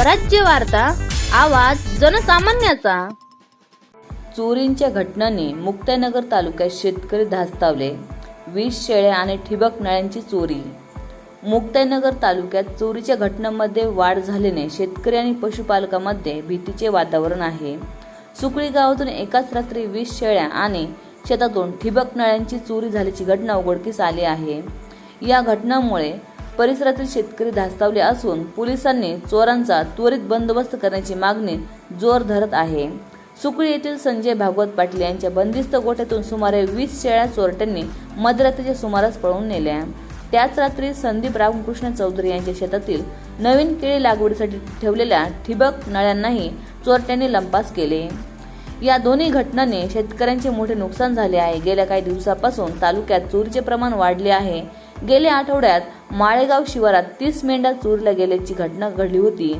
स्वराज्य वार्ता आवाज जनसामान्याचा. चोरींच्या घटनांनी मुक्ताईनगर तालुक्यात शेतकरी धास्तावले. वीस शेळ्या आणि ठिबक नळ्यांची चोरी. मुक्ताईनगर तालुक्यात चोरीच्या घटनांमध्ये वाढ झाल्याने शेतकरी आणि पशुपालकामध्ये भीतीचे वातावरण आहे. सुकळी गावातून एकाच रात्री वीस शेळ्या आणि शेतातून ठिबक नळ्यांची चोरी झाल्याची घटना उघडकीस आली आहे. या घटनांमुळे परिसरातील शेतकरी धास्तावले असून पोलिसांनी चोरांचा त्वरित बंदोबस्त करण्याची मागणी जोर धरत आहे. सुकळी येथील संजय भागवत पाटील यांच्या बंदिस्त गोठ्यातून सुमारे वीस शेळ्या चोरट्यांनी मध्यरात्रीच्या सुमारास पळवून नेल्या. त्याच रात्री संदीप रामकृष्ण चौधरी यांच्या शेतातील नवीन केळी लागवडीसाठी ठेवलेल्या ठिबक नळ्यांनाही चोरट्यांनी लंपास केले. या दोन्ही घटनांनी शेतकऱ्यांचे मोठे नुकसान झाले आहे. गेल्या काही दिवसापासून तालुक्यात चोरीचे प्रमाण वाढले आहे. गेल्या आठवड्यात माळेगाव शिवारात तीस मेंढ्या चोरीला गेल्याची घटना घडली होती.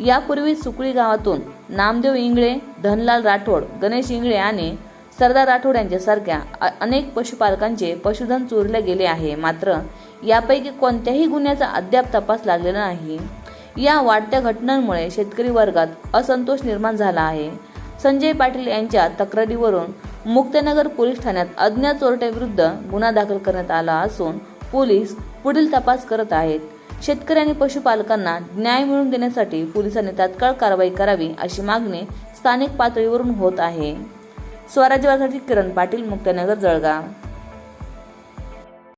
यापूर्वी सुकळी गावातून नामदेव इंगळे धनलाल राठोड गणेश इंगळे आणि सरदार राठोड यांच्यासारख्या अनेक पशुपालकांचे पशुधन चोरीला गेले आहे. मात्र यापैकी कोणत्याही गुन्ह्याचा अद्याप तपास लागलेला नाही. या वाढत्या घटनांमुळे शेतकरी वर्गात असंतोष निर्माण झाला आहे. संजय पाटील यांच्या तक्रारीवरून मुक्तनगर पोलीस ठाण्यात अज्ञात चोरट्याविरुद्ध गुन्हा दाखल करण्यात आला असून पोलीस पुढील तपास करत आहेत. शेतकरी आणि पशुपालकांना न्याय मिळवून देण्यासाठी पोलिसांनी तात्काळ कारवाई करावी अशी मागणी स्थानिक पातळीवरून होत आहे. स्वराज्यवासाठी किरण पाटील मुक्तनगर जळगाव.